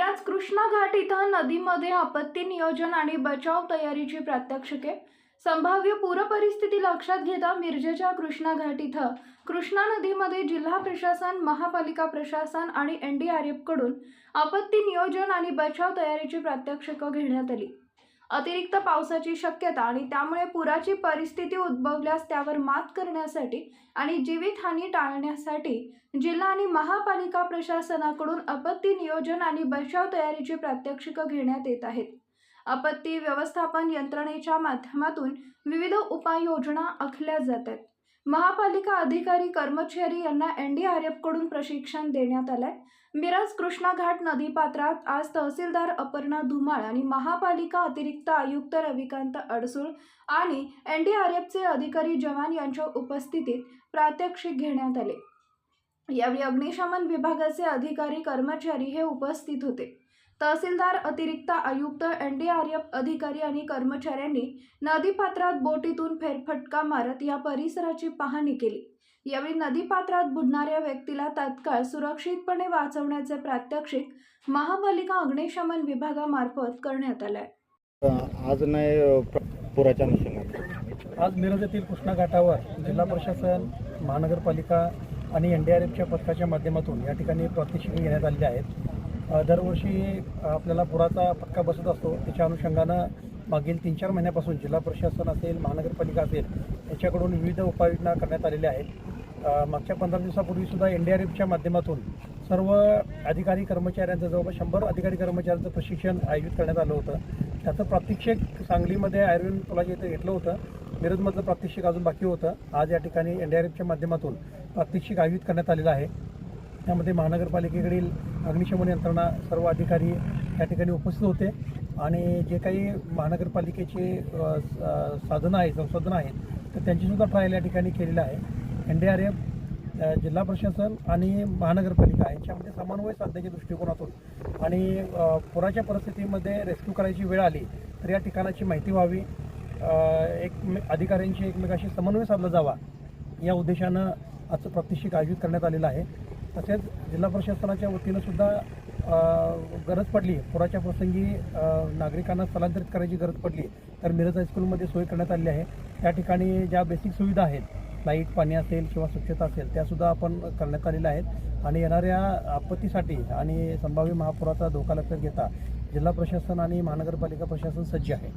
कृष्णा घाट इथं नदीमध्ये आपत्ती नियोजन आणि बचाव तयारीची प्रात्यक्षिके. संभाव्य पूरपरिस्थिती लक्षात घेता मिरजेच्या कृष्णा घाट इथं कृष्णा नदीमध्ये जिल्हा प्रशासन महापालिका प्रशासन आणि एन डी आर एफकडून आपत्ती नियोजन आणि बचाव तयारीची प्रात्यक्षिकं घेण्यात आली. अतिरिक्त पावसाची शक्यता आणि त्यामुळे पुराची परिस्थिती उद्भवल्यास त्यावर मात करण्यासाठी आणि जीवितहानी टाळण्यासाठी जिल्हा आणि महापालिका प्रशासनाकडून आपत्ती नियोजन आणि बचाव तयारीची प्रात्यक्षिकं घेण्यात येत आहेत. आपत्ती व्यवस्थापन यंत्रणेच्या माध्यमातून विविध उपाययोजना आखल्या जात आहेत. महापालिका अधिकारी कर्मचारी यांना एन डी आर एफकडून प्रशिक्षण देण्यात आलंय. मिराज कृष्णा घाट नदीपात्रात आज तहसीलदार अपर्णा धुमाळ आणि महापालिका अतिरिक्त आयुक्त रविकांत अडसूळ आणि एन डी आर एफचे अधिकारी जवान यांच्या उपस्थितीत प्रात्यक्षिक घेण्यात आले. यावेळी अग्निशमन विभागाचे अधिकारी कर्मचारी हे उपस्थित होते. तहसीलदार अतिरिक्त आयुक्त एन डी आर एफ अधिकारी आणि कर्मचाऱ्यांनी नदीपात्रात बोटीतून फेरफटका मारत या परिसराची पाहणी केली. यावेळी नदीपात्रात बुडणाऱ्या व्यक्तीला तात्काळ सुरक्षितपणे वाचवण्याचे प्रात्यक्षिक महापालिका अग्निशमन विभागामार्फत करण्यात आलंय. आज नाही पुराच्या अनुषंगाने. आज मिरज येथील कृष्णा घाटावर जिल्हा प्रशासन महानगरपालिका आणि एन डी आर एफच्या पथकाच्या माध्यमातून या ठिकाणी प्रात्यक्षिके घेण्यात आलेली आहेत दरवर्षी आपल्याला पुराचा फटका बसत असतो. त्याच्या अनुषंगानं मागील तीन चार महिन्यापासून जिल्हा प्रशासन असेल महानगरपालिका असेल याच्याकडून विविध उपाययोजना करण्यात आलेल्या आहेत. मागच्या पंधरा दिवसापूर्वीसुद्धा एन डी आर एफच्या माध्यमातून सर्व अधिकारी कर्मचाऱ्यांचं जवळपास शंभर अधिकारी कर्मचाऱ्यांचं प्रशिक्षण आयोजित करण्यात आलं होतं. त्याचं प्रात्यक्षिक सांगलीमध्ये आयुर्वेद पुलाच्या इथं घेतलं होतं मिरजमधलं प्रात्यक्षिक अजून बाकी होतं. आज या ठिकाणी एन डी आर एफच्या माध्यमातून प्रात्यक्षिक आयोजित करण्यात आलेलं आहे. त्यामध्ये महानगरपालिकेकडील अग्निशमन यंत्रणा सर्व अधिकारी त्या ठिकाणी उपस्थित होते. आणि जे काही महानगरपालिकेचे स- साधनं आहेत संसाधनं आहेत तर त्यांचीसुद्धा ट्रायल या ठिकाणी केलेलं आहे. एन डी आर एफ जिल्हा प्रशासन आणि महानगरपालिका यांच्यामध्ये समन्वय साधण्याच्या दृष्टिकोनातून आणि पुराच्या परिस्थितीमध्ये रेस्क्यू करायची वेळ आली तर या ठिकाणाची माहिती व्हावी. एक अधिकाऱ्यांशी एकमेकाशी समन्वय साधला जावा या उद्देशानं आजचं प्रात्यक्षिक आयोजित करण्यात आलेलं आहे. तसेच जिल्हा प्रशासनाच्या वतीनं सुद्धा गरज पडली. पुराच्या प्रसंगी नागरिकांना स्थलांतरित करायची गरज पडली तर मिरज हायस्कूलमध्ये सोय करण्यात आलेली आहे. त्या ठिकाणी ज्या बेसिक सुविधा आहेत लाइट पाणी असेल किंवा स्वच्छता असेल त्यासुद्धा आपण करण्यात आलेल्या आहेत. आणि येणाऱ्या आपत्तीसाठी आणि संभाव्य महापुराचा धोका लक्षात घेता जिल्हा प्रशासन आणि महानगरपालिका प्रशासन सज्ज आहे.